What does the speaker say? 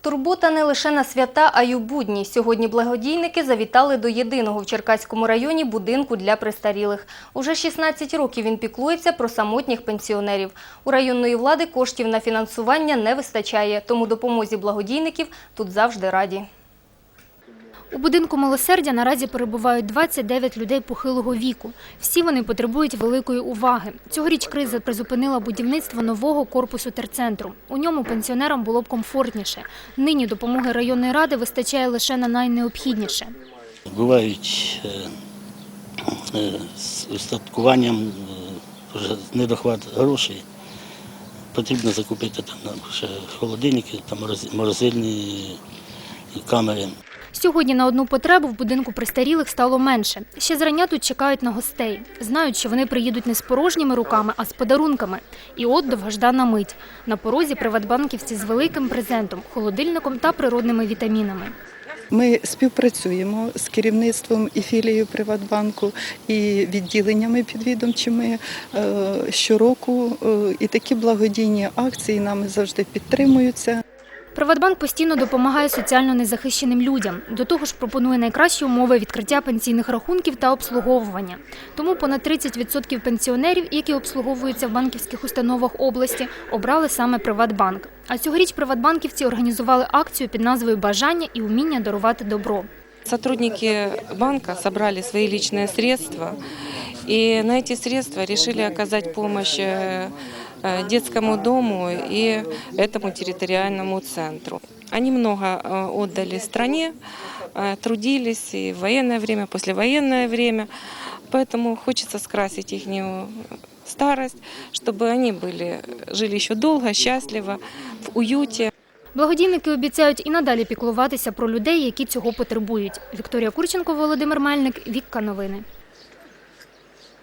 Турбота не лише на свята, а й у будні. Сьогодні благодійники завітали до єдиного в Черкаському районі будинку для престарілих. Уже 16 років він піклується про самотніх пенсіонерів. У районної влади коштів на фінансування не вистачає, тому допомозі благодійників тут завжди раді. У будинку милосердя наразі перебувають 29 людей похилого віку. Всі вони потребують великої уваги. Цьогоріч криза призупинила будівництво нового корпусу терцентру. У ньому пенсіонерам було б комфортніше. Нині допомоги районної ради вистачає лише на найнеобхідніше. Бувають е, е, з устаткуванням е, недохват грошей. Потрібно закупити там ще холодильники, там морозильні камери. Сьогодні на одну потребу в будинку престарілих стало менше. Ще зрання тут чекають на гостей. Знають, що вони приїдуть не з порожніми руками, а з подарунками. І от довгождана мить. На порозі приватбанківці з великим презентом, холодильником та природними вітамінами. Ми співпрацюємо з керівництвом і філією Приватбанку, і відділеннями підвідомчими е, щороку. е, І такі благодійні акції нами завжди підтримуються. Приватбанк постійно допомагає соціально незахищеним людям. До того ж, пропонує найкращі умови відкриття пенсійних рахунків та обслуговування. Тому понад 30% пенсіонерів, які обслуговуються в банківських установах області, обрали саме Приватбанк. А цьогоріч приватбанківці організували акцію під назвою Бажання і уміння дарувати добро. Сотрудники банка собрали свои личные средства и на эти средства решили оказать помощь э, э, детскому дому и этому территориальному центру. Они много э, отдали стране, э, трудились и в военное время, послевоенное время, поэтому хочется скрасить их старость, чтобы они были, жили еще долго, счастливо, в уюте. Благодійники обіцяють і надалі піклуватися про людей, які цього потребують. Вікторія Курченко, Володимир Мельник, Вікка Новини.